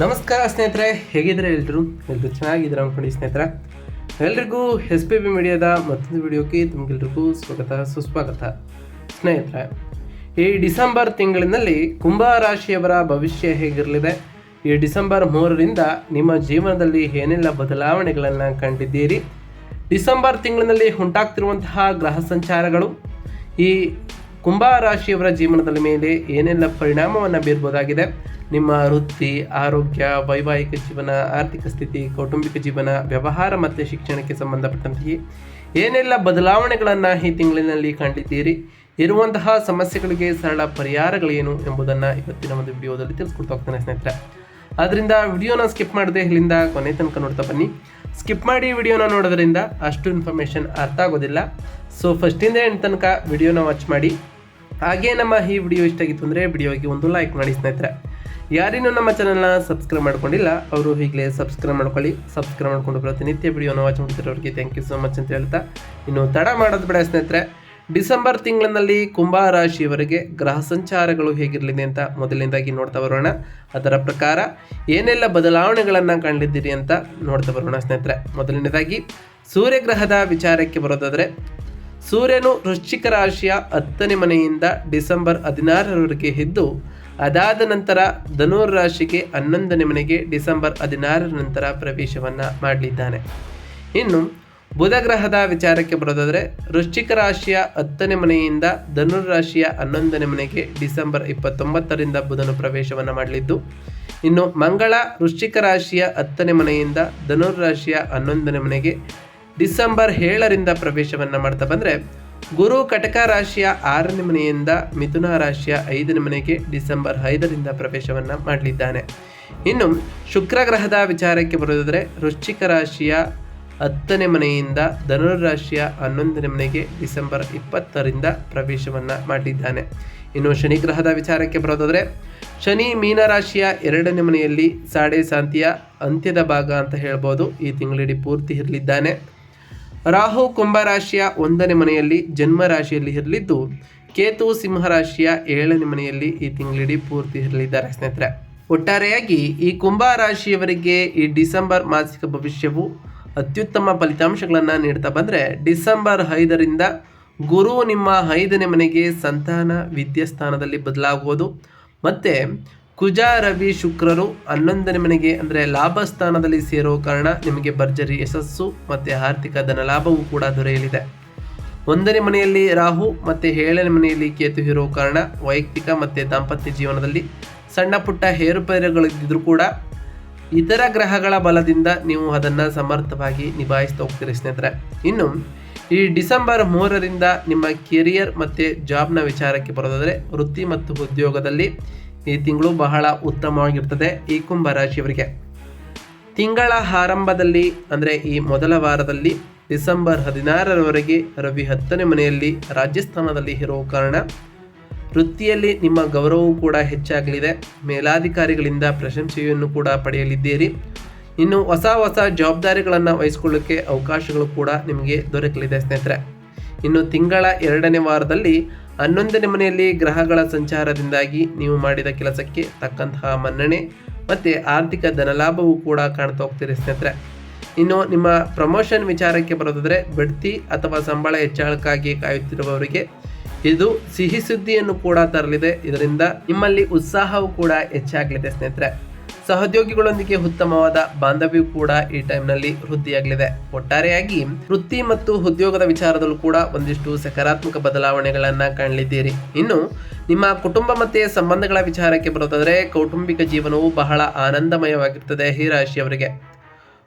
ನಮಸ್ಕಾರ ಸ್ನೇಹಿತರೆ ಹೇಗಿದ್ರೆ ಎಲ್ಲರೂ ಎಲ್ಲರೂ ಚೆನ್ನಾಗಿದ್ದೀರ ಅನ್ಕೊಂಡು ಸ್ನೇಹಿತರೆ? ಎಲ್ರಿಗೂ ಎಸ್ ಪಿ ಬಿ ಮೀಡಿಯಾದ ಮತ್ತೊಂದು ವಿಡಿಯೋಕ್ಕೆ ತಮಗೆಲ್ರಿಗೂ ಸ್ವಾಗತ, ಸುಸ್ವಾಗತ. ಸ್ನೇಹಿತರೆ, ಈ ಡಿಸೆಂಬರ್ ತಿಂಗಳಿನಲ್ಲಿ ಕುಂಭ ರಾಶಿಯವರ ಭವಿಷ್ಯ ಹೇಗಿರಲಿದೆ? ಈ ಡಿಸೆಂಬರ್ ಮೂರರಿಂದ ನಿಮ್ಮ ಜೀವನದಲ್ಲಿ ಏನೆಲ್ಲ ಬದಲಾವಣೆಗಳನ್ನು ಕಂಡಿದ್ದೀರಿ? ಡಿಸೆಂಬರ್ ತಿಂಗಳಿನಲ್ಲಿ ಉಂಟಾಗ್ತಿರುವಂತಹ ಗ್ರಹ ಸಂಚಾರಗಳು, ಈ ಕುಂಭ ರಾಶಿಯವರ ಜೀವನದ ಮೇಲೆ ಏನೆಲ್ಲ ಪರಿಣಾಮವನ್ನು ಬೀರ್ಬೋದಾಗಿದೆ? ನಿಮ್ಮ ವೃತ್ತಿ, ಆರೋಗ್ಯ, ವೈವಾಹಿಕ ಜೀವನ, ಆರ್ಥಿಕ ಸ್ಥಿತಿ, ಕೌಟುಂಬಿಕ ಜೀವನ, ವ್ಯವಹಾರ ಮತ್ತು ಶಿಕ್ಷಣಕ್ಕೆ ಸಂಬಂಧಪಟ್ಟಂತೆ ಏನೆಲ್ಲ ಬದಲಾವಣೆಗಳನ್ನು ಈ ತಿಂಗಳಿನಲ್ಲಿ ಕಂಡಿದ್ದೀರಿ? ಇರುವಂತಹ ಸಮಸ್ಯೆಗಳಿಗೆ ಸರಳ ಪರಿಹಾರಗಳೇನು ಎಂಬುದನ್ನು ಇವತ್ತಿನ ಒಂದು ವಿಡಿಯೋದಲ್ಲಿ ತಿಳಿಸ್ಕೊಡ್ತಾ ಹೋಗ್ತಾನೆ ಸ್ನೇಹಿತರೆ. ಆದ್ದರಿಂದ ವಿಡಿಯೋನ ಸ್ಕಿಪ್ ಮಾಡದೆ ಇಲ್ಲಿಂದ ಕೊನೆ ತನಕ ನೋಡ್ತಾ ಬನ್ನಿ. ಸ್ಕಿಪ್ ಮಾಡಿ ವಿಡಿಯೋನ ನೋಡೋದ್ರಿಂದ ಅಷ್ಟು ಇನ್ಫಾರ್ಮೇಷನ್ ಅರ್ಥ ಆಗೋದಿಲ್ಲ. ಸೊ ಫಸ್ಟಿಂದ ಎಂಡ್ ತನಕ ವಿಡಿಯೋನ ವಾಚ್ ಮಾಡಿ. ಹಾಗೆ ನಮ್ಮ ಈ ವಿಡಿಯೋ ಇಷ್ಟ ಆಗಿತ್ತು ಅಂದರೆ ವಿಡಿಯೋಗೆ ಒಂದು ಲೈಕ್ ಮಾಡಿ ಸ್ನೇಹಿತರೆ. ಯಾರಿನ್ನೂ ನಮ್ಮ ಚಾನಲ್ನ ಸಬ್ಸ್ಕ್ರೈಬ್ ಮಾಡ್ಕೊಂಡಿಲ್ಲ, ಅವರು ಈಗಲೇ ಸಬ್ಸ್ಕ್ರೈಬ್ ಮಾಡ್ಕೊಳ್ಳಿ. ಸಬ್ಸ್ಕ್ರೈಬ್ ಮಾಡ್ಕೊಂಡು ಪ್ರತಿನಿತ್ಯ ವಿಡಿಯೋನ ವಾಚ್ ಮಾಡ್ತಿರೋರಿಗೆ ಥ್ಯಾಂಕ್ ಯು ಸೊ ಮಚ್ ಅಂತ ಹೇಳ್ತಾ, ಇನ್ನು ತಡ ಮಾಡೋದು ಬೇಡ ಸ್ನೇಹಿತರೆ. ಡಿಸೆಂಬರ್ ತಿಂಗಳಿನಲ್ಲಿ ಕುಂಭ ರಾಶಿಯವರಿಗೆ ಗ್ರಹ ಸಂಚಾರಗಳು ಹೇಗಿರಲಿದೆ ಅಂತ ಮೊದಲನೇದಾಗಿ ನೋಡ್ತಾ ಬರೋಣ. ಅದರ ಪ್ರಕಾರ ಏನೆಲ್ಲ ಬದಲಾವಣೆಗಳನ್ನು ಕಂಡಿದ್ದೀರಿ ಅಂತ ನೋಡ್ತಾ ಬರೋಣ ಸ್ನೇಹಿತರೆ. ಮೊದಲನೇದಾಗಿ, ಸೂರ್ಯಗ್ರಹದ ವಿಚಾರಕ್ಕೆ ಬರೋದಾದರೆ, ಸೂರ್ಯನು ವೃಶ್ಚಿಕ ರಾಶಿಯ ಹತ್ತನೇ ಮನೆಯಿಂದ ಡಿಸೆಂಬರ್ ಹದಿನಾರರವರೆಗೆ ಇದ್ದು ಅದಾದ ನಂತರ ಧನುರ್ ರಾಶಿಗೆ ಹನ್ನೊಂದನೇ ಮನೆಗೆ ಡಿಸೆಂಬರ್ ಹದಿನಾರರ ನಂತರ ಪ್ರವೇಶವನ್ನು ಮಾಡಲಿದ್ದಾನೆ. ಇನ್ನು ಬುಧ ಗ್ರಹದ ವಿಚಾರಕ್ಕೆ ಬರೋದಾದರೆ ವೃಶ್ಚಿಕ ರಾಶಿಯ ಹತ್ತನೇ ಮನೆಯಿಂದ ಧನುರ್ ರಾಶಿಯ ಹನ್ನೊಂದನೇ ಮನೆಗೆ ಡಿಸೆಂಬರ್ ಇಪ್ಪತ್ತೊಂಬತ್ತರಿಂದ ಬುಧನು ಪ್ರವೇಶವನ್ನು ಮಾಡಲಿದ್ದು, ಇನ್ನು ಮಂಗಳ ವೃಶ್ಚಿಕ ರಾಶಿಯ ಹತ್ತನೇ ಮನೆಯಿಂದ ಧನುರ್ ರಾಶಿಯ ಹನ್ನೊಂದನೇ ಮನೆಗೆ ಡಿಸೆಂಬರ್ ಏಳರಿಂದ ಪ್ರವೇಶವನ್ನು ಮಾಡ್ತಾ ಬಂದರೆ ಗುರು ಕಟಕ ರಾಶಿಯ ಆರನೇ ಮನೆಯಿಂದ ಮಿಥುನ ರಾಶಿಯ ಐದನೇ ಮನೆಗೆ ಡಿಸೆಂಬರ್ ಐದರಿಂದ ಪ್ರವೇಶವನ್ನು ಮಾಡಲಿದ್ದಾನೆ. ಇನ್ನು ಶುಕ್ರ ಗ್ರಹದ ವಿಚಾರಕ್ಕೆ ಬರೋದಾದರೆ ವೃಶ್ಚಿಕ ರಾಶಿಯ ಹತ್ತನೇ ಮನೆಯಿಂದ ಧನುರಾಶಿಯ ಹನ್ನೊಂದನೇ ಮನೆಗೆ ಡಿಸೆಂಬರ್ ಇಪ್ಪತ್ತರಿಂದ ಪ್ರವೇಶವನ್ನು ಮಾಡಿದ್ದಾನೆ ಇನ್ನು ಶನಿ ಗ್ರಹದ ವಿಚಾರಕ್ಕೆ ಬರೋದಾದರೆ ಶನಿ ಮೀನರಾಶಿಯ ಎರಡನೇ ಮನೆಯಲ್ಲಿ ಸಾಡೆ ಶಾಂತಿಯ ಅಂತ್ಯದ ಭಾಗ ಅಂತ ಹೇಳ್ಬೋದು. ಈ ತಿಂಗಳಿಡೀ ಪೂರ್ತಿ ಇರಲಿದ್ದಾನೆ. ರಾಹು ಕುಂಭರಾಶಿಯ ಒಂದನೇ ಮನೆಯಲ್ಲಿ ಜನ್ಮ ರಾಶಿಯಲ್ಲಿ ಇರಲಿದ್ದು, ಕೇತು ಸಿಂಹರಾಶಿಯ ಏಳನೇ ಮನೆಯಲ್ಲಿ ಈ ತಿಂಗಳಿಡೀ ಪೂರ್ತಿ ಇರಲಿದ್ದಾರೆ ಸ್ನೇಹಿತರೆ. ಒಟ್ಟಾರೆಯಾಗಿ ಈ ಕುಂಭ ರಾಶಿಯವರಿಗೆ ಈ ಡಿಸೆಂಬರ್ ಮಾಸಿಕ ಭವಿಷ್ಯವು ಅತ್ಯುತ್ತಮ ಫಲಿತಾಂಶಗಳನ್ನು ನೀಡ್ತಾ ಬಂದರೆ, ಡಿಸೆಂಬರ್ ಐದರಿಂದ ಗುರು ನಿಮ್ಮ ಐದನೇ ಮನೆಗೆ ಸಂತಾನ ವಿದ್ಯಾಸ್ಥಾನದಲ್ಲಿ ಬದಲಾಗುವುದು. ಮತ್ತು ಕುಜ ರವಿ ಶುಕ್ರರು ಹನ್ನೊಂದನೇ ಮನೆಗೆ, ಅಂದರೆ ಲಾಭ ಸ್ಥಾನದಲ್ಲಿ ಸೇರೋ ಕಾರಣ ನಿಮಗೆ ಭರ್ಜರಿ ಯಶಸ್ಸು ಮತ್ತು ಆರ್ಥಿಕ ಧನಲಾಭವೂ ಕೂಡ ದೊರೆಯಲಿದೆ. ಒಂದನೇ ಮನೆಯಲ್ಲಿ ರಾಹು ಮತ್ತು ಏಳನೇ ಮನೆಯಲ್ಲಿ ಕೇತು ಇರೋ ಕಾರಣ ವೈಯಕ್ತಿಕ ಮತ್ತು ದಾಂಪತ್ಯ ಜೀವನದಲ್ಲಿ ಸಣ್ಣ ಪುಟ್ಟ ಏರುಪೇರುಗಳಿದ್ದರೂ ಕೂಡ ಇತರ ಗ್ರಹಗಳ ಬಲದಿಂದ ನೀವು ಅದನ್ನು ಸಮರ್ಥವಾಗಿ ನಿಭಾಯಿಸ್ತಾ ಹೋಗ್ತೀರಿ ಸ್ನೇಹಿತರೆ. ಇನ್ನು ಈ ಡಿಸೆಂಬರ್ ಮೂರರಿಂದ ನಿಮ್ಮ ಕೆರಿಯರ್ ಮತ್ತು ಜಾಬ್ನ ವಿಚಾರಕ್ಕೆ ಬರೋದಾದರೆ ವೃತ್ತಿ ಮತ್ತು ಉದ್ಯೋಗದಲ್ಲಿ ಈ ತಿಂಗಳು ಬಹಳ ಉತ್ತಮವಾಗಿರ್ತದೆ ಈ ಕುಂಭ ರಾಶಿಯವರಿಗೆ. ತಿಂಗಳ ಆರಂಭದಲ್ಲಿ, ಅಂದರೆ ಈ ಮೊದಲ ವಾರದಲ್ಲಿ, ಡಿಸೆಂಬರ್ ಹದಿನಾರರವರೆಗೆ ರವಿ ಹತ್ತನೇ ಮನೆಯಲ್ಲಿ ರಾಜಸ್ಥಾನದಲ್ಲಿ ಇರುವ ಕಾರಣ ವೃತ್ತಿಯಲ್ಲಿ ನಿಮ್ಮ ಗೌರವವು ಕೂಡ ಹೆಚ್ಚಾಗಲಿದೆ. ಮೇಲಾಧಿಕಾರಿಗಳಿಂದ ಪ್ರಶಂಸೆಯನ್ನು ಕೂಡ ಪಡೆಯಲಿದ್ದೀರಿ. ಇನ್ನು ಹೊಸ ಹೊಸ ಜವಾಬ್ದಾರಿಗಳನ್ನು ವಹಿಸ್ಕೊಳ್ಳೋಕ್ಕೆ ಅವಕಾಶಗಳು ಕೂಡ ನಿಮಗೆ ದೊರಕಲಿದೆ ಸ್ನೇಹಿತರೆ. ಇನ್ನು ತಿಂಗಳ ಎರಡನೇ ವಾರದಲ್ಲಿ ಹನ್ನೊಂದನೇ ಮನೆಯಲ್ಲಿ ಗ್ರಹಗಳ ಸಂಚಾರದಿಂದಾಗಿ ನೀವು ಮಾಡಿದ ಕೆಲಸಕ್ಕೆ ತಕ್ಕಂತಹ ಮನ್ನಣೆ ಮತ್ತು ಆರ್ಥಿಕ ಧನಲಾಭವೂ ಕೂಡ ಕಾಣ್ತಾ ಹೋಗ್ತೀರಿ ಸ್ನೇಹಿತರೆ. ಇನ್ನು ನಿಮ್ಮ ಪ್ರಮೋಷನ್ ವಿಚಾರಕ್ಕೆ ಬರೋದಾದರೆ ಬಡ್ತಿ ಅಥವಾ ಸಂಬಳ ಹೆಚ್ಚಳಕ್ಕಾಗಿ ಕಾಯುತ್ತಿರುವವರಿಗೆ ಇದು ಸಿಹಿ ಸುದ್ದಿಯನ್ನು ಕೂಡ ತರಲಿದೆ. ಇದರಿಂದ ನಿಮ್ಮಲ್ಲಿ ಉತ್ಸಾಹವು ಕೂಡ ಹೆಚ್ಚಾಗಲಿದೆ ಸ್ನೇಹಿತರೆ. ಸಹೋದ್ಯೋಗಿಗಳೊಂದಿಗೆ ಉತ್ತಮವಾದ ಬಾಂಧವ್ಯ ಕೂಡ ಈ ಟೈಮ್ನಲ್ಲಿ ವೃದ್ಧಿಯಾಗಲಿದೆ. ಒಟ್ಟಾರೆಯಾಗಿ ವೃತ್ತಿ ಮತ್ತು ಉದ್ಯೋಗದ ವಿಚಾರದಲ್ಲೂ ಕೂಡ ಒಂದಿಷ್ಟು ಸಕಾರಾತ್ಮಕ ಬದಲಾವಣೆಗಳನ್ನು ಕಾಣಲಿದ್ದೀರಿ. ಇನ್ನು ನಿಮ್ಮ ಕುಟುಂಬ ಮತ್ತು ಸಂಬಂಧಗಳ ವಿಚಾರಕ್ಕೆ ಬರೋದಾದರೆ ಕೌಟುಂಬಿಕ ಜೀವನವು ಬಹಳ ಆನಂದಮಯವಾಗಿರ್ತದೆ ಈ ರಾಶಿಯವರಿಗೆ.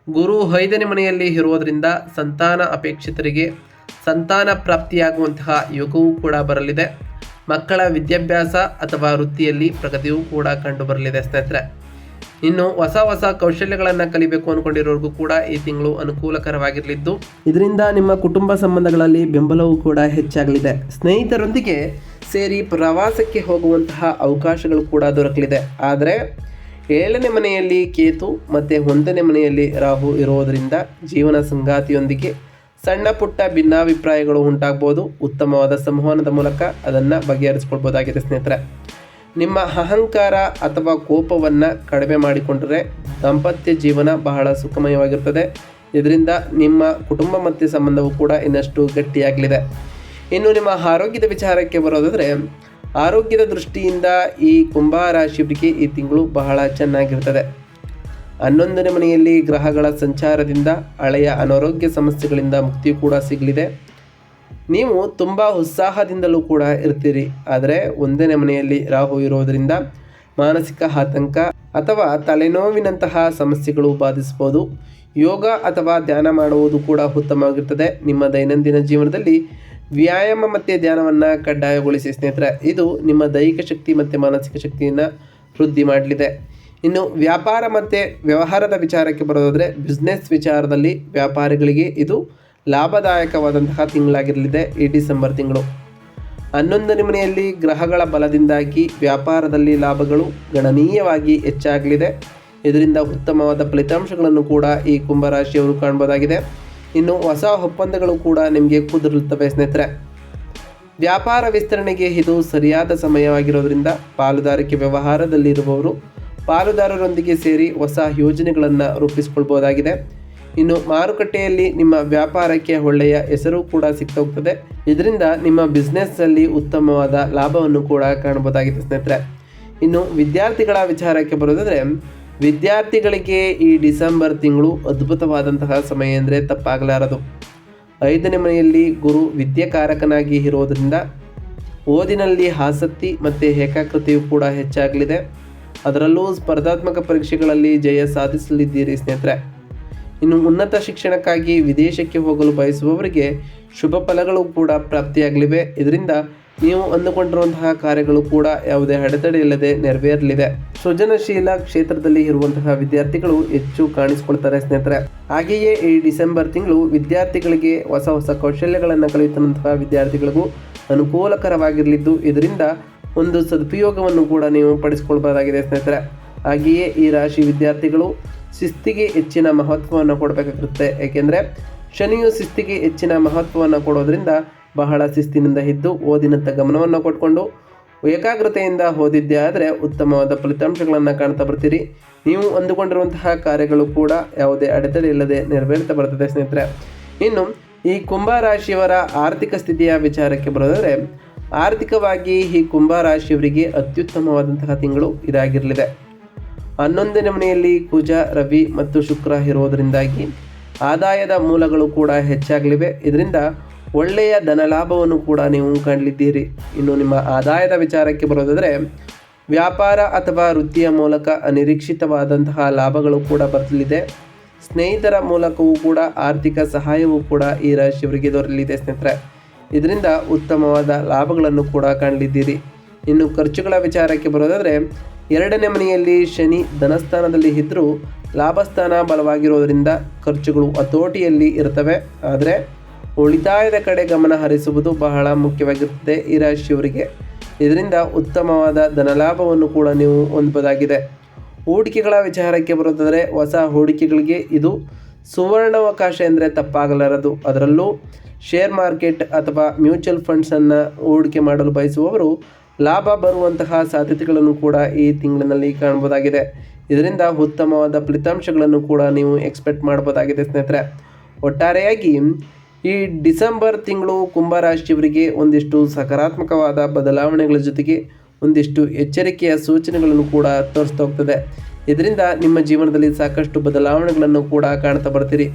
ಗುರು ಐದನೇ ಮನೆಯಲ್ಲಿ ಇರುವುದರಿಂದ ಸಂತಾನ ಅಪೇಕ್ಷಿತರಿಗೆ ಸಂತಾನ ಪ್ರಾಪ್ತಿಯಾಗುವಂತಹ ಯೋಗವೂ ಕೂಡ ಬರಲಿದೆ. ಮಕ್ಕಳ ವಿದ್ಯಾಭ್ಯಾಸ ಅಥವಾ ವೃತ್ತಿಯಲ್ಲಿ ಪ್ರಗತಿಯೂ ಕೂಡ ಕಂಡು ಬರಲಿದೆ ಸ್ನೇಹಿತರೆ. ಇನ್ನು ಹೊಸ ಹೊಸ ಕೌಶಲ್ಯಗಳನ್ನು ಕಲಿಬೇಕು ಅಂದ್ಕೊಂಡಿರೋರ್ಗೂ ಕೂಡ ಈ ತಿಂಗಳು ಅನುಕೂಲಕರವಾಗಿರಲಿದ್ದು. ಇದರಿಂದ ನಿಮ್ಮ ಕುಟುಂಬ ಸಂಬಂಧಗಳಲ್ಲಿ ಬೆಂಬಲವೂ ಕೂಡ ಹೆಚ್ಚಾಗಲಿದೆ. ಸ್ನೇಹಿತರೊಂದಿಗೆ ಸೇರಿ ಪ್ರವಾಸಕ್ಕೆ ಹೋಗುವಂತಹ ಅವಕಾಶಗಳು ಕೂಡ ದೊರಕಲಿದೆ. ಆದರೆ, ಏಳನೇ ಮನೆಯಲ್ಲಿ ಕೇತು ಮತ್ತು ಒಂದನೇ ಮನೆಯಲ್ಲಿ ರಾಹು ಇರೋದರಿಂದ ಜೀವನ ಸಂಗಾತಿಯೊಂದಿಗೆ ಸಣ್ಣ ಪುಟ್ಟ ಭಿನ್ನಾಭಿಪ್ರಾಯಗಳು ಉಂಟಾಗ್ಬೋದು. ಉತ್ತಮವಾದ ಸಂವಹನದ ಮೂಲಕ ಅದನ್ನು ಬಗೆಹರಿಸ್ಕೊಳ್ಬೋದಾಗಿದೆ ಸ್ನೇಹಿತರೆ. ನಿಮ್ಮ ಅಹಂಕಾರ ಅಥವಾ ಕೋಪವನ್ನು ಕಡಿಮೆ ಮಾಡಿಕೊಂಡರೆ ದಾಂಪತ್ಯ ಜೀವನ ಬಹಳ ಸುಖಮಯವಾಗಿರ್ತದೆ. ಇದರಿಂದ ನಿಮ್ಮ ಕುಟುಂಬ ಮತ್ತು ಸಂಬಂಧವು ಕೂಡ ಇನ್ನಷ್ಟು ಗಟ್ಟಿಯಾಗಲಿದೆ. ಇನ್ನು ನಿಮ್ಮ ಆರೋಗ್ಯದ ವಿಚಾರಕ್ಕೆ ಬರೋದಾದರೆ, ಆರೋಗ್ಯದ ದೃಷ್ಟಿಯಿಂದ ಈ ಕುಂಭ ರಾಶಿಯವರಿಗೆ ಈ ತಿಂಗಳು ಬಹಳ ಚೆನ್ನಾಗಿರ್ತದೆ. ಹನ್ನೊಂದನೇ ಮನೆಯಲ್ಲಿ ಗ್ರಹಗಳ ಸಂಚಾರದಿಂದ ಹಳೆಯ ಅನಾರೋಗ್ಯ ಸಮಸ್ಯೆಗಳಿಂದ ಮುಕ್ತಿ ಕೂಡ ಸಿಗಲಿದೆ. ನೀವು ತುಂಬ ಉತ್ಸಾಹದಿಂದಲೂ ಕೂಡ ಇರ್ತೀರಿ. ಆದರೆ ಒಂದನೇ ಮನೆಯಲ್ಲಿ ರಾಹು ಇರೋದರಿಂದ ಮಾನಸಿಕ ಆತಂಕ ಅಥವಾ ತಲೆನೋವಿನಂತಹ ಸಮಸ್ಯೆಗಳು ಬಾಧಿಸಬಹುದು ಯೋಗ ಅಥವಾ ಧ್ಯಾನ ಮಾಡುವುದು ಕೂಡ ಉತ್ತಮವಾಗಿರ್ತದೆ. ನಿಮ್ಮ ದೈನಂದಿನ ಜೀವನದಲ್ಲಿ ವ್ಯಾಯಾಮ ಮತ್ತು ಧ್ಯಾನವನ್ನು ಕಡ್ಡಾಯಗೊಳಿಸಿ ಸ್ನೇಹಿತರೆ. ಇದು ನಿಮ್ಮ ದೈಹಿಕ ಶಕ್ತಿ ಮತ್ತು ಮಾನಸಿಕ ಶಕ್ತಿಯನ್ನು ವೃದ್ಧಿ ಮಾಡಲಿದೆ. ಇನ್ನು ವ್ಯಾಪಾರ ಮತ್ತು ವ್ಯವಹಾರದ ವಿಚಾರಕ್ಕೆ ಬರೋದಾದರೆ ಬಿಸ್ನೆಸ್ ವಿಚಾರದಲ್ಲಿ ವ್ಯಾಪಾರಿಗಳಿಗೆ ಇದು ಲಾಭದಾಯಕವಾದಂತಹ ತಿಂಗಳಾಗಿರಲಿದೆ ಈ ಡಿಸೆಂಬರ್ ತಿಂಗಳು. ಹನ್ನೊಂದನೇ ಮನೆಯಲ್ಲಿ ಗ್ರಹಗಳ ಬಲದಿಂದಾಗಿ ವ್ಯಾಪಾರದಲ್ಲಿ ಲಾಭಗಳು ಗಣನೀಯವಾಗಿ ಹೆಚ್ಚಾಗಲಿದೆ. ಇದರಿಂದ ಉತ್ತಮವಾದ ಫಲಿತಾಂಶಗಳನ್ನು ಕೂಡ ಈ ಕುಂಭರಾಶಿಯವರು ಕಾಣಬಹುದಾಗಿದೆ ಇನ್ನು ಹೊಸ ಒಪ್ಪಂದಗಳು ಕೂಡ ನಿಮಗೆ ಕುದುರುತ್ತವೆ ಸ್ನೇಹಿತರೆ. ವ್ಯಾಪಾರ ವಿಸ್ತರಣೆಗೆ ಇದು ಸರಿಯಾದ ಸಮಯವಾಗಿರೋದ್ರಿಂದ ಪಾಲುದಾರಿಕೆ ವ್ಯವಹಾರದಲ್ಲಿರುವವರು ಪಾಲುದಾರರೊಂದಿಗೆ ಸೇರಿ ಹೊಸ ಯೋಜನೆಗಳನ್ನು ರೂಪಿಸಿಕೊಳ್ಬೋದಾಗಿದೆ. ಇನ್ನು ಮಾರುಕಟ್ಟೆಯಲ್ಲಿ ನಿಮ್ಮ ವ್ಯಾಪಾರಕ್ಕೆ ಒಳ್ಳೆಯ ಹೆಸರು ಕೂಡ ಸಿಕ್ತೋಗ್ತದೆ. ಇದರಿಂದ ನಿಮ್ಮ ಬಿಸ್ನೆಸ್ಸಲ್ಲಿ ಉತ್ತಮವಾದ ಲಾಭವನ್ನು ಕೂಡ ಕಾಣಬಹುದಾಗಿದೆ ಸ್ನೇಹಿತರೆ. ಇನ್ನು ವಿದ್ಯಾರ್ಥಿಗಳ ವಿಚಾರಕ್ಕೆ ಬರೋದಾದರೆ, ವಿದ್ಯಾರ್ಥಿಗಳಿಗೆ ಈ ಡಿಸೆಂಬರ್ ತಿಂಗಳು ಅದ್ಭುತವಾದಂತಹ ಸಮಯ ಅಂದರೆ ತಪ್ಪಾಗಲಾರದು. ಐದನೇ ಮನೆಯಲ್ಲಿ ಗುರು ವಿದ್ಯಾಕಾರಕನಾಗಿ ಇರೋದರಿಂದ ಓದಿನಲ್ಲಿ ಆಸಕ್ತಿ ಮತ್ತು ಏಕಾಗ್ರತೆಯು ಕೂಡ ಹೆಚ್ಚಾಗಲಿದೆ. ಅದರಲ್ಲೂ ಸ್ಪರ್ಧಾತ್ಮಕ ಪರೀಕ್ಷೆಗಳಲ್ಲಿ ಜಯ ಸಾಧಿಸಲಿದ್ದೀರಿ ಸ್ನೇಹಿತರೆ. ಇನ್ನು ಉನ್ನತ ಶಿಕ್ಷಣಕ್ಕಾಗಿ ವಿದೇಶಕ್ಕೆ ಹೋಗಲು ಬಯಸುವವರಿಗೆ ಶುಭ ಫಲಗಳು ಕೂಡ ಪ್ರಾಪ್ತಿಯಾಗಲಿವೆ. ಇದರಿಂದ ನೀವು ಅಂದುಕೊಂಡಿರುವಂತಹ ಕಾರ್ಯಗಳು ಕೂಡ ಯಾವುದೇ ಅಡೆತಡೆ ಇಲ್ಲದೆ ನೆರವೇರಲಿದೆ ಸೃಜನಶೀಲ ಕ್ಷೇತ್ರದಲ್ಲಿ ಇರುವಂತಹ ವಿದ್ಯಾರ್ಥಿಗಳು ಹೆಚ್ಚು ಕಾಣಿಸಿಕೊಳ್ತಾರೆ ಸ್ನೇಹಿತರೆ. ಹಾಗೆಯೇ ಈ ಡಿಸೆಂಬರ್ ತಿಂಗಳು ವಿದ್ಯಾರ್ಥಿಗಳಿಗೆ ಹೊಸ ಹೊಸ ಕೌಶಲ್ಯಗಳನ್ನು ಕಲಿಯುತ್ತಿರುವಂತಹ ವಿದ್ಯಾರ್ಥಿಗಳಿಗೂ ಅನುಕೂಲಕರವಾಗಿರಲಿದ್ದು, ಇದರಿಂದ ಒಂದು ಸದುಪಯೋಗವನ್ನು ಕೂಡ ನೀವು ಪಡಿಸಿಕೊಳ್ಬಹುದಾಗಿದೆ ಸ್ನೇಹಿತರೆ. ಹಾಗೆಯೇ ಈ ರಾಶಿ ವಿದ್ಯಾರ್ಥಿಗಳು ಶಿಸ್ತಿಗೆ ಹೆಚ್ಚಿನ ಮಹತ್ವವನ್ನು ಕೊಡಬೇಕಾಗುತ್ತೆ ಏಕೆಂದರೆ ಶನಿಯು ಶಿಸ್ತಿಗೆ ಹೆಚ್ಚಿನ ಮಹತ್ವವನ್ನು ಕೊಡೋದ್ರಿಂದ ಬಹಳ ಶಿಸ್ತಿನಿಂದ ಇದ್ದು ಓದಿನಂಥ ಗಮನವನ್ನು ಕೊಟ್ಕೊಂಡು ಏಕಾಗ್ರತೆಯಿಂದ ಓದಿದ್ದೇ ಆದರೆ ಉತ್ತಮವಾದ ಫಲಿತಾಂಶಗಳನ್ನು ಕಾಣ್ತಾ ಬರ್ತೀರಿ. ನೀವು ಅಂದುಕೊಂಡಿರುವಂತಹ ಕಾರ್ಯಗಳು ಕೂಡ ಯಾವುದೇ ಅಡೆತಡೆ ಇಲ್ಲದೆ ನೆರವೇರ್ತಾ ಬರ್ತದೆ ಸ್ನೇಹಿತರೆ. ಇನ್ನು ಈ ಕುಂಭ ರಾಶಿಯವರ ಆರ್ಥಿಕ ಸ್ಥಿತಿಯ ವಿಚಾರಕ್ಕೆ ಬರೋದಾದರೆ, ಆರ್ಥಿಕವಾಗಿ ಈ ಕುಂಭ ರಾಶಿಯವರಿಗೆ ಅತ್ಯುತ್ತಮವಾದಂತಹ ತಿಂಗಳು ಇದಾಗಿರಲಿದೆ. ಹನ್ನೊಂದನೇ ಮನೆಯಲ್ಲಿ ಕುಜ ರವಿ ಮತ್ತು ಶುಕ್ರ ಇರುವುದರಿಂದಾಗಿ ಆದಾಯದ ಮೂಲಗಳು ಕೂಡ ಹೆಚ್ಚಾಗಲಿವೆ. ಇದರಿಂದ ಒಳ್ಳೆಯ ಧನಲಾಭವನ್ನು ಕೂಡ ನೀವು ಕಾಣಲಿದ್ದೀರಿ ಇನ್ನು ನಿಮ್ಮ ಆದಾಯದ ವಿಚಾರಕ್ಕೆ ಬರೋದಾದರೆ, ವ್ಯಾಪಾರ ಅಥವಾ ವೃತ್ತಿಯ ಮೂಲಕ ಅನಿರೀಕ್ಷಿತವಾದಂತಹ ಲಾಭಗಳು ಕೂಡ ಬರಲಿದೆ. ಸ್ನೇಹಿತರ ಮೂಲಕವೂ ಕೂಡ ಆರ್ಥಿಕ ಸಹಾಯವೂ ಕೂಡ ಈ ರಾಶಿಯವರಿಗೆ ದೊರಲಿದೆ ಸ್ನೇಹಿತರೆ. ಇದರಿಂದ ಉತ್ತಮವಾದ ಲಾಭಗಳನ್ನು ಕೂಡ ಕಾಣಲಿದ್ದೀರಿ ಇನ್ನು ಖರ್ಚುಗಳ ವಿಚಾರಕ್ಕೆ ಬರೋದಾದರೆ ಎರಡನೇ ಮನೆಯಲ್ಲಿ ಶನಿ ಧನಸ್ಥಾನದಲ್ಲಿ ಇದ್ದರೂ ಲಾಭಸ್ಥಾನ ಬಲವಾಗಿರೋದರಿಂದ ಖರ್ಚುಗಳು ಹತೋಟಿಯಲ್ಲಿ ಇರ್ತವೆ. ಆದರೆ ಉಳಿತಾಯದ ಕಡೆ ಗಮನ ಹರಿಸುವುದು ಬಹಳ ಮುಖ್ಯವಾಗಿರುತ್ತದೆ ಈ ರಾಶಿಯವರಿಗೆ. ಇದರಿಂದ ಉತ್ತಮವಾದ ಧನಲಾಭವನ್ನು ಕೂಡ ನೀವು ಹೊಂದಬಹುದಾಗಿದೆ. ಹೂಡಿಕೆಗಳ ವಿಚಾರಕ್ಕೆ ಬರುತ್ತಾರೆ ಹೊಸ ಹೂಡಿಕೆಗಳಿಗೆ ಇದು ಸುವರ್ಣಾವಕಾಶ ಎಂದರೆ ತಪ್ಪಾಗಲಾರದು. ಅದರಲ್ಲೂ ಶೇರ್ ಮಾರ್ಕೆಟ್ ಅಥವಾ ಮ್ಯೂಚುವಲ್ ಫಂಡ್ಸನ್ನು ಹೂಡಿಕೆ ಮಾಡಲು ಬಯಸುವವರು ಲಾಭ ಬರುವಂತಹ ಸಾಧ್ಯತೆಗಳನ್ನು ಕೂಡ ಈ ತಿಂಗಳಿನಲ್ಲಿ ಕಾಣಬಹುದಾಗಿದೆ ಇದರಿಂದ ಉತ್ತಮವಾದ ಫಲಿತಾಂಶಗಳನ್ನು ಕೂಡ ನೀವು ಎಕ್ಸ್ಪೆಕ್ಟ್ ಮಾಡಬಹುದಾಗಿದೆ ಸ್ನೇಹಿತರೆ. ಒಟ್ಟಾರೆಯಾಗಿ ಈ ಡಿಸೆಂಬರ್ ತಿಂಗಳು ಕುಂಭರಾಶಿಯವರಿಗೆ ಒಂದಿಷ್ಟು ಸಕಾರಾತ್ಮಕವಾದ ಬದಲಾವಣೆಗಳ ಜೊತೆಗೆ ಒಂದಿಷ್ಟು ಎಚ್ಚರಿಕೆಯ ಸೂಚನೆಗಳನ್ನು ಕೂಡ ತೋರಿಸ್ತಾ ಹೋಗ್ತದೆ. ಇದರಿಂದ ನಿಮ್ಮ ಜೀವನದಲ್ಲಿ ಸಾಕಷ್ಟು ಬದಲಾವಣೆಗಳನ್ನು ಕೂಡ ಕಾಣ್ತಾ ಬರ್ತೀರಿ.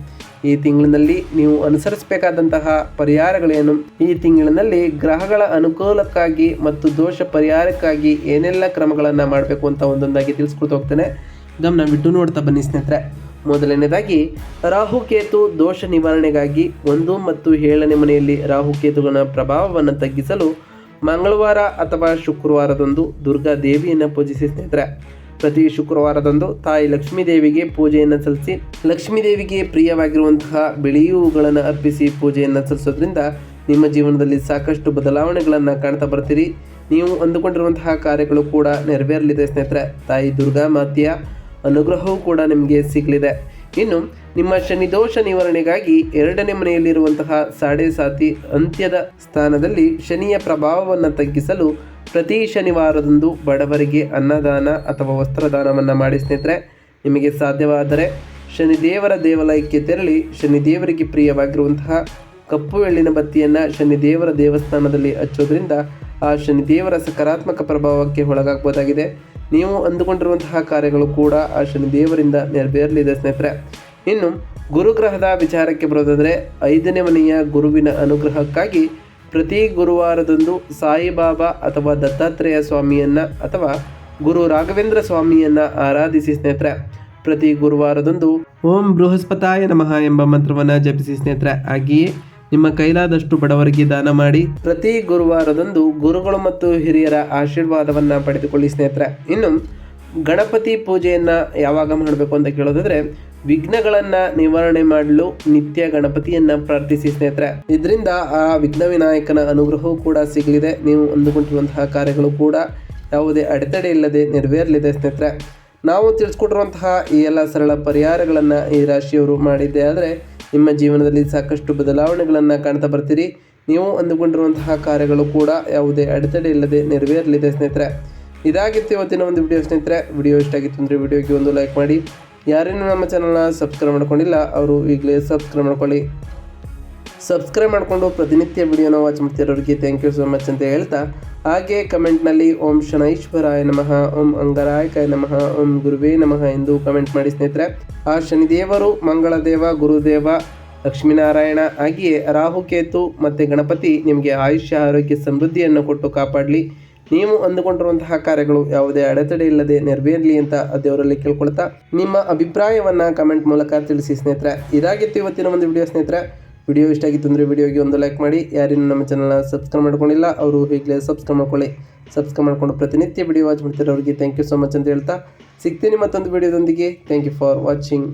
ಈ ತಿಂಗಳಿನಲ್ಲಿ ನೀವು ಅನುಸರಿಸಬೇಕಾದಂತಹ ಪರಿಹಾರಗಳೇನು? ಈ ತಿಂಗಳಿನಲ್ಲಿ ಗ್ರಹಗಳ ಅನುಕೂಲಕ್ಕಾಗಿ ಮತ್ತು ದೋಷ ಪರಿಹಾರಕ್ಕಾಗಿ ಏನೆಲ್ಲ ಕ್ರಮಗಳನ್ನು ಮಾಡಬೇಕು ಅಂತ ಒಂದೊಂದಾಗಿ ತಿಳಿಸ್ಕೊಳ್ತಾ ಹೋಗ್ತೇನೆ. ಗಮನ ಬಿಟ್ಟು ನೋಡ್ತಾ ಬನ್ನಿ ಸ್ನೇಹಿತರೆ. ಮೊದಲನೇದಾಗಿ ರಾಹುಕೇತು ದೋಷ ನಿವಾರಣೆಗಾಗಿ ಒಂದು ಮತ್ತು ಏಳನೇ ಮನೆಯಲ್ಲಿ ರಾಹುಕೇತುಗಳ ಪ್ರಭಾವವನ್ನು ತಗ್ಗಿಸಲು ಮಂಗಳವಾರ ಅಥವಾ ಶುಕ್ರವಾರದಂದು ದುರ್ಗಾ ದೇವಿಯನ್ನು ಪೂಜಿಸಿ ಸ್ನೇಹಿತರೆ. ಪ್ರತಿ ಶುಕ್ರವಾರದಂದು ತಾಯಿ ಲಕ್ಷ್ಮೀದೇವಿಗೆ ಪೂಜೆಯನ್ನು ಸಲ್ಲಿಸಿ, ಲಕ್ಷ್ಮೀದೇವಿಗೆ ಪ್ರಿಯವಾಗಿರುವಂತಹ ಹೂಗಳನ್ನು ಅರ್ಪಿಸಿ ಪೂಜೆಯನ್ನು ಸಲ್ಲಿಸೋದ್ರಿಂದ ನಿಮ್ಮ ಜೀವನದಲ್ಲಿ ಸಾಕಷ್ಟು ಬದಲಾವಣೆಗಳನ್ನು ಕಾಣ್ತಾ ಬರ್ತೀರಿ. ನೀವು ಅಂದುಕೊಂಡಿರುವಂತಹ ಕಾರ್ಯಗಳು ಕೂಡ ನೆರವೇರಲಿದೆ ಸ್ನೇಹಿತರೆ. ತಾಯಿ ದುರ್ಗಾ ಮಾತೆಯ ಅನುಗ್ರಹವೂ ಕೂಡ ನಿಮಗೆ ಸಿಗಲಿದೆ. ಇನ್ನು ನಿಮ್ಮ ಶನಿದೋಷ ನಿವಾರಣೆಗಾಗಿ ಎರಡನೇ ಮನೆಯಲ್ಲಿರುವಂತಹ ಸಾಡೆ ಸಾತಿ ಅಂತ್ಯದ ಸ್ಥಾನದಲ್ಲಿ ಶನಿಯ ಪ್ರಭಾವವನ್ನು ತಗ್ಗಿಸಲು ಪ್ರತಿ ಶನಿವಾರದಂದು ಬಡವರಿಗೆ ಅನ್ನದಾನ ಅಥವಾ ವಸ್ತ್ರದಾನವನ್ನು ಮಾಡಿ ಸ್ನೇಹಿತರೆ, ನಿಮಗೆ ಸಾಧ್ಯವಾದರೆ ಶನಿದೇವರ ದೇವಾಲಯಕ್ಕೆ ತೆರಳಿ ಶನಿದೇವರಿಗೆ ಪ್ರಿಯವಾಗಿರುವಂತಹ ಕಪ್ಪು ಎಳ್ಳಿನ ಬತ್ತಿಯನ್ನು ಶನಿದೇವರ ದೇವಸ್ಥಾನದಲ್ಲಿ ಹಚ್ಚೋದ್ರಿಂದ ಆ ಶನಿದೇವರ ಸಕಾರಾತ್ಮಕ ಪ್ರಭಾವಕ್ಕೆ ಒಳಗಾಗಬಹುದಾಗಿದೆ. ನೀವು ಅಂದುಕೊಂಡಿರುವಂತಹ ಕಾರ್ಯಗಳು ಕೂಡ ಆ ಶನಿದೇವರಿಂದ ನೆರವೇರಲಿದೆ ಸ್ನೇಹಿತರೆ. ಇನ್ನು ಗುರುಗ್ರಹದ ವಿಚಾರಕ್ಕೆ ಬರೋದಾದರೆ, ಐದನೇ ಮನೆಯ ಗುರುವಿನ ಅನುಗ್ರಹಕ್ಕಾಗಿ ಪ್ರತಿ ಗುರುವಾರದಂದು ಸಾಯಿಬಾಬಾ ಅಥವಾ ದತ್ತಾತ್ರೇಯ ಸ್ವಾಮಿಯನ್ನ ಅಥವಾ ಗುರು ರಾಘವೇಂದ್ರ ಸ್ವಾಮಿಯನ್ನ ಆರಾಧಿಸಿ ಸ್ನೇಹಿತರೆ, ಪ್ರತಿ ಗುರುವಾರದಂದು ಓಂ ಬೃಹಸ್ಪತಾಯ ನಮಃ ಎಂಬ ಮಂತ್ರವನ್ನು ಜಪಿಸಿ ಸ್ನೇಹಿತರೆ, ಹಾಗೆಯೇ ನಿಮ್ಮ ಕೈಲಾದಷ್ಟು ಬಡವರಿಗೆ ದಾನ ಮಾಡಿ ಪ್ರತಿ ಗುರುವಾರದಂದು ಗುರುಗಳು ಮತ್ತು ಹಿರಿಯರ ಆಶೀರ್ವಾದವನ್ನು ಪಡೆದುಕೊಳ್ಳಿ ಸ್ನೇಹಿತರೆ. ಇನ್ನು ಗಣಪತಿ ಪೂಜೆಯನ್ನು ಯಾವಾಗ ಮಾಡಬೇಕು ಅಂತ ಕೇಳೋದಾದ್ರೆ, ವಿಘ್ನಗಳನ್ನು ನಿವಾರಣೆ ಮಾಡಲು ನಿತ್ಯ ಗಣಪತಿಯನ್ನು ಪ್ರಾರ್ಥಿಸಿ ಸ್ನೇಹಿತರೆ. ಇದರಿಂದ ಆ ವಿಘ್ನ ವಿನಾಯಕನ ಅನುಗ್ರಹವೂ ಕೂಡ ಸಿಗಲಿದೆ. ನೀವು ಅಂದುಕೊಂಡಿರುವಂತಹ ಕಾರ್ಯಗಳು ಕೂಡ ಯಾವುದೇ ಅಡೆತಡೆ ಇಲ್ಲದೆ ನೆರವೇರಲಿದೆ ಸ್ನೇಹಿತರೆ. ನಾವು ತಿಳಿಸ್ಕೊಟ್ಟಿರುವಂತಹ ಈ ಎಲ್ಲ ಸರಳ ಪರಿಹಾರಗಳನ್ನು ಈ ರಾಶಿಯವರು ಮಾಡಿದ್ದೆ ಆದರೆ, ನಿಮ್ಮ ಜೀವನದಲ್ಲಿ ಸಾಕಷ್ಟು ಬದಲಾವಣೆಗಳನ್ನು ಕಾಣ್ತಾ ಬರ್ತೀರಿ. ನೀವು ಅಂದುಕೊಂಡಿರುವಂತಹ ಕಾರ್ಯಗಳು ಕೂಡ ಯಾವುದೇ ಅಡೆತಡೆ ಇಲ್ಲದೆ ನೆರವೇರಲಿದೆ ಸ್ನೇಹಿತರೆ. ಇದಾಗಿತ್ತು ಇವತ್ತಿನ ಒಂದು ವಿಡಿಯೋ ಸ್ನೇಹಿತರೆ ವಿಡಿಯೋ ಇಷ್ಟ ಆಗಿತ್ತು ಅಂದರೆ ವಿಡಿಯೋಗೆ ಒಂದು ಲೈಕ್ ಮಾಡಿ. ಯಾರೇನು ನಮ್ಮ ಚಾನಲ್ನ ಸಬ್ಸ್ಕ್ರೈಬ್ ಮಾಡ್ಕೊಂಡಿಲ್ಲ, ಅವರು ಈಗಲೇ ಸಬ್ಸ್ಕ್ರೈಬ್ ಮಾಡ್ಕೊಳ್ಳಿ. ಸಬ್ಸ್ಕ್ರೈಬ್ ಮಾಡಿಕೊಂಡು ಪ್ರತಿನಿತ್ಯ ವಿಡಿಯೋನ ವಾಚ್ ಮಾಡ್ತಿರೋರಿಗೆ ಥ್ಯಾಂಕ್ ಯು ಸೋ ಮಚ್ ಅಂತ ಹೇಳ್ತಾ. ಹಾಗೆ ಕಮೆಂಟ್ನಲ್ಲಿ ಓಂ ಶನೈಶ್ವರಾಯ ನಮಃ, ಓಂ ಅಂಗರಾಯಕಾಯ ನಮಃ, ಓಂ ಗುರುವೇ ನಮಃ ಎಂದು ಕಮೆಂಟ್ ಮಾಡಿ ಸ್ನೇಹಿತರೆ. ಆ ಶನಿದೇವರು, ಮಂಗಳದೇವ, ಗುರುದೇವ, ಲಕ್ಷ್ಮೀನಾರಾಯಣ ಹಾಗೆಯೇ ರಾಹುಕೇತು ಮತ್ತು ಗಣಪತಿ ನಿಮಗೆ ಆಯುಷ್ಯ, ಆರೋಗ್ಯ, ಸಮೃದ್ಧಿಯನ್ನು ಕೊಟ್ಟು ಕಾಪಾಡಲಿ. ನೀವು ಅಂದುಕೊಂಡಿರುವಂತಹ ಕಾರ್ಯಗಳು ಯಾವುದೇ ಅಡೆತಡೆ ಇಲ್ಲದೆ ನೆರವೇರಲಿ ಅಂತ ದೇವರಲ್ಲಿ ಕೇಳ್ಕೊಳ್ತಾ ನಿಮ್ಮ ಅಭಿಪ್ರಾಯವನ್ನು ಕಮೆಂಟ್ ಮೂಲಕ ತಿಳಿಸಿ ಸ್ನೇಹಿತರೆ. ಇದಾಗಿತ್ತು ಇವತ್ತಿನ ಒಂದು ವಿಡಿಯೋ ಸ್ನೇಹಿತರೆ. ವಿಡಿಯೋ ಇಷ್ಟ ಆಗಿತ್ತು ಅಂದರೆ ವಿಡಿಯೋಗೆ ಒಂದು ಲೈಕ್ ಮಾಡಿ. ಯಾರಿನ್ನು ನಮ್ಮ ಚಾನಲ್ನ ಸಬ್ಸ್ಕ್ರೈಬ್ ಮಾಡ್ಕೊಂಡಿಲ್ಲ, ಅವರು ಈಗಲೇ ಸಬ್ಸ್ಕ್ರೈಬ್ ಮಾಡ್ಕೊಳ್ಳಿ. ಸಬ್ಸ್ಕ್ರೈಬ್ ಮಾಡ್ಕೊಂಡು ಪ್ರತಿನಿತ್ಯ ವಿಡಿಯೋ ವಾಚ್ ಮಾಡ್ತಿರೋರಿಗೆ ಥ್ಯಾಂಕ್ ಯು ಸೊ ಮಚ್ ಅಂತ ಹೇಳ್ತಾ ಸಿಗ್ತೀನಿ ಮತ್ತೊಂದು ವಿಡಿಯೋದೊಂದಿಗೆ ಥ್ಯಾಂಕ್ ಯು ಫಾರ್ ವಾಚಿಂಗ್